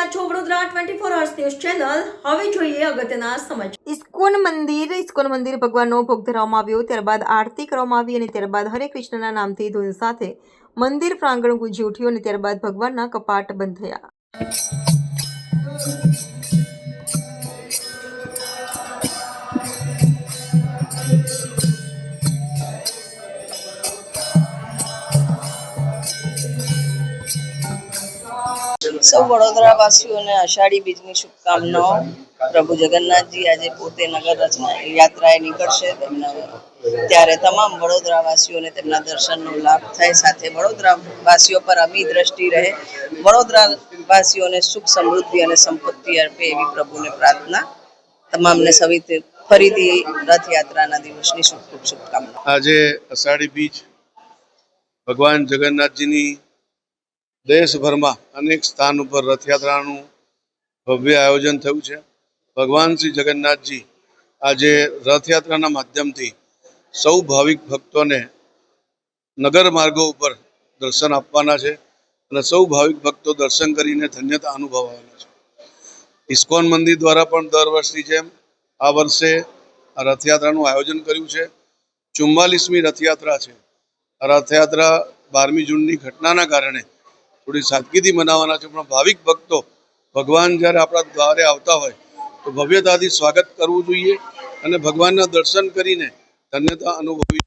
રહ્યા છો, Vadodara twenty four hours news channel હવે જોઈએ અગત્યના સમાચાર. ઇસ્કોન મંદિર ઇસ્કોન મંદિર ભગવાનનો ભોગ ધરાવવામાં આવ્યો, ત્યારબાદ આરતી કરવામાં આવી અને ત્યારબાદ હરે કૃષ્ણના નામથી ધૂન સાથે મંદિર પ્રાંગણ ગુંજી ઉઠ્યું અને ત્યારબાદ ભગવાનના કપાટ બંધ થયા. સૌ વડોદરાવાસીઓને અષાઢી બીજની શુભકામનાઓ. પ્રભુ જગન્નાથજી આજે પોતે નગર રચના યાત્રાએ નીકળશે. તેમના ત્યારે તમામ વડોદરાવાસીઓને તેમના દર્શનનો લાભ થાય. સાથે વડોદરાવાસીઓ પર અમી દ્રષ્ટિ રહે. વડોદરાવાસીઓને સુખ સમૃદ્ધિ અને સંપત્તિ અર્પે એવી પ્રભુને પ્રાર્થના. તમામને સવિતે ફરીથી રથયાત્રાના દિવસની ખૂબ શુભકામનાઓ. આજે અષાઢી બીજ ભગવાન જગન્નાથજીની દેશભરમાં અનેક સ્થાન ઉપર રથયાત્રાનું ભવ્ય આયોજન થયું છે. ભગવાન શ્રી જગન્નાથજી આજે રથયાત્રાના માધ્યમથી સૌ ભાવિક ભક્તોને નગર માર્ગો ઉપર દર્શન આપવાના છે અને સૌ ભાવિક ભક્તો દર્શન કરીને ધન્યતા અનુભવવાના છે. ઇસ્કોન મંદિર દ્વારા પણ દર વર્ષની જેમ આ વર્ષે આ રથયાત્રાનું આયોજન કર્યું છે. ચુમ્માલીસમી રથયાત્રા છે. આ રથયાત્રા બારમી જૂનની ઘટનાના કારણે થોડી સાદગીથી મનાવવાના છે, પણ ભાવિક ભક્તો ભગવાન જ્યારે આપણા દ્વારે આવતા હોય, તો ભવ્યતાથી સ્વાગત કરવું જોઈએ અને ભગવાનના દર્શન કરીને ધન્યતા અનુભવવી